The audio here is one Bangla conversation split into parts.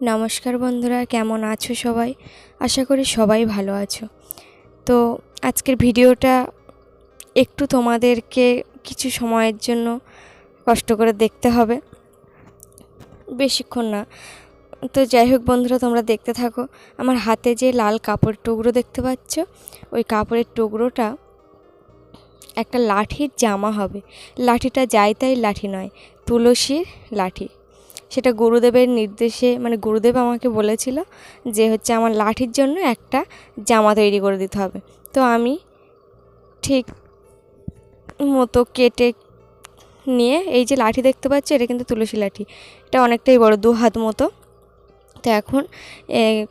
নমস্কার বন্ধুরা, কেমন আছো সবাই? আশা করি সবাই ভালো আছো। তো আজকের ভিডিওটা একটু তোমাদেরকে কিছু সময়ের জন্য কষ্ট করে দেখতে হবে। বেশিক্ষণ না। তো যাই হোক বন্ধুরা, তোমরা দেখতে থাকো। আমার হাতে যে লাল কাপড়ের টুকরো দেখতে পাচ্ছ, ওই কাপড়ের টুকরোটা একটা লাঠির জামা হবে। লাঠিটা যাই তাই লাঠি নয়, তুলসীর লাঠি। সেটা গুরুদেবের নির্দেশে মানে গুরুদেব আমাকে বলেছিল যে হচ্ছে আমার লাঠির জন্য একটা জামা তৈরি করে দিতে হবে। তো আমি ঠিক মতো কেটে নিয়ে এই যে লাঠি দেখতে পাচ্ছি, এটা কিন্তু তুলসী লাঠি। এটা অনেকটাই বড়, দু হাত মতো। তো এখন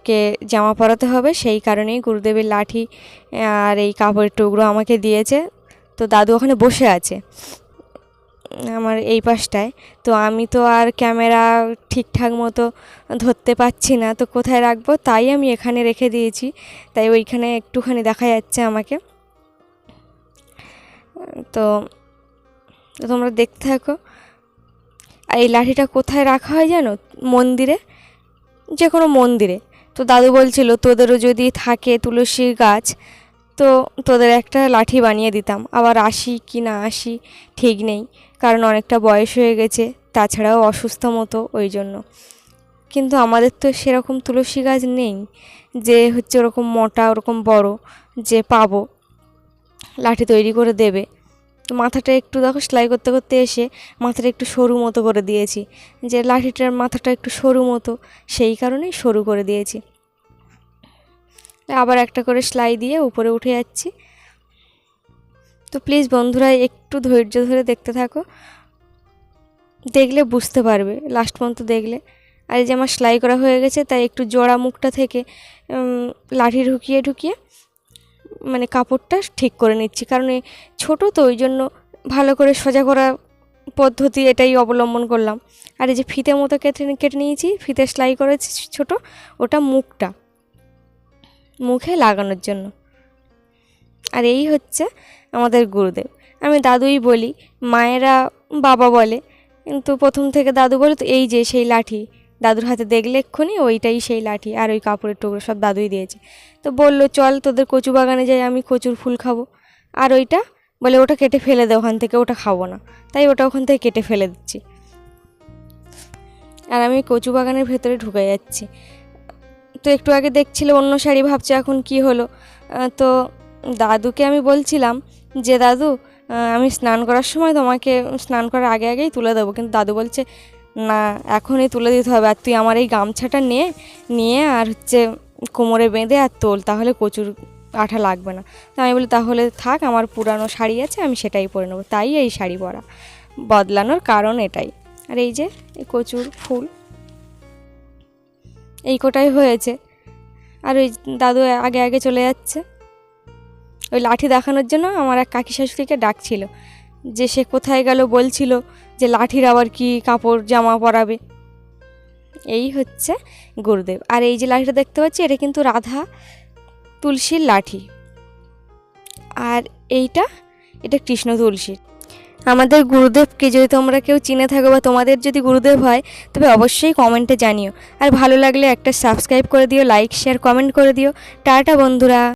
কে জামা পরাতে হবে, সেই কারণেই গুরুদেবের লাঠি আর এই কাপড়ের টুকরো আমাকে দিয়েছে। তো দাদু ওখানে বসে আছে। আমার এই পাশটায়। তো আমি তো আর ক্যামেরা ঠিকঠাক মতো ধরতে পারছি না। তো কোথায় রাখব? তাই আমি এখানে রেখে দিয়েছি। তাই ওইখানে একটুখানি দেখা যাচ্ছে আমাকে। তো তোমরা দেখতে থাকো। আর এই লাঠিটা কোথায় রাখা হয় জানো? মন্দিরে? যে কোনো মন্দিরে। তো দাদু বলছিল, তোদেরও যদি থাকে তুলসী গাছ তো তোদের একটা লাঠি বানিয়ে দিতাম। আবার আসি কি না আসি ঠিক নেই, কারণ অনেকটা বয়স হয়ে গেছে, তাছাড়াও অসুস্থ মতো ওই জন্য। কিন্তু আমাদের তো সেরকম তুলসী গাছ নেই, যে হচ্ছে ওরকম মোটা, ওরকম বড়, যে পাবো, লাঠি তৈরি করে দেবে। মাথাটা একটু দেখো, সেলাই করতে করতে এসে মাথাটা একটু সরু মতো করে দিয়েছি, যে লাঠিটার মাথাটা একটু সরু মতো, সেই কারণেই সরু করে দিয়েছি। আবার একটা করে সেলাই দিয়ে উপরে উঠে যাচ্ছি। তো প্লিজ বন্ধুরা, একটু ধৈর্য ধরে দেখতে থাকো। দেখলে বুঝতে পারবে লাস্ট পর্যন্ত দেখলে। আর এই যে আমার সেলাই করা হয়ে গেছে, তাই একটু জোড়া মুখটা থেকে লাঠি ঢুকিয়ে ঢুকিয়ে মানে কাপড়টা ঠিক করে নিচ্ছি। কারণ এই ছোটো তো, ওই জন্য ভালো করে সোজা করা পদ্ধতি এটাই অবলম্বন করলাম। আর এই যে ফিতে মতো কেটে কেটে নিয়েছি, ফিতে সেলাই করেছি ছোটো, ওটা মুখটা। মুখে লাগানোর জন্য। আর এই হচ্ছে আমাদের গুরুদেব। আমি দাদুই বলি, মায়েরা বাবা বলে, কিন্তু প্রথম থেকে দাদু বলে তো এই যে সেই লাঠি, দাদুর হাতে দেখলে এক্ষুনি ওইটাই সেই লাঠি আর ওই কাপড়ের টুকরো সব দাদুই দিয়েছে। তো বলল, চল তোদের কচু বাগানে যাই, আমি কচুর ফুল খাব। আর ওইটা বলে, ওটা কেটে ফেলে দে, ওখান থেকে ওটা খাব না। তাই ওটা ওখান থেকে কেটে ফেলে দিচ্ছি। আর আমি কচু বাগানের ভেতরে ঢুকে যাচ্ছি। তো একটু আগে দেখছিল অন্য শাড়ি, ভাবছে এখন কি হলো। তো দাদুকে আমি বলছিলাম যে, দাদু আমি স্নান করার সময় তোমাকে স্নান করার আগে আগেই তুলে দেবো। কিন্তু দাদু বলছে, না, এখনই তুলে দিতে হবে। আর তুই আমার এই গামছাটা নিয়ে নিয়ে আর হচ্ছে কোমরে বেঁধে আর তোল, তাহলে কচুর আঠা লাগবে না। তো আমি বলি, তাহলে থাক, আমার পুরানো শাড়ি আছে, আমি সেটাই পরে নেব। তাই এই শাড়ি পরা। বদলানোর কারণ এটাই। আর এই যে কচুর ফুল। এই কোটাই হয়েছে। আর ওই দাদু আগে আগে চলে যাচ্ছে। ওই লাঠি দেখানোর জন্য আমার এক কাকি শাশুড়িকে ডাকছিল। যে সে কোথায় গেল বলছিল যে লাঠির আবার কি কাপড়, জামা পরাবে। এই হচ্ছে গুরুদেব। আর এই যে লাঠিটা দেখতে পাচ্ছি, এটা কিন্তু রাধা তুলসীর লাঠি। আর এইটা, এটা কৃষ্ণ তুলসীর। আমাদের গুরুদেবকে যদি তোমরা কেউ চিনে থাকো বা তোমাদের যদি গুরুদেব হয়, তবে অবশ্যই কমেন্টে জানিও। আর ভালো লাগলে একটা সাবস্ক্রাইব করে দিও লাইক শেয়ার কমেন্ট করে দিও। টাটা বন্ধুরা।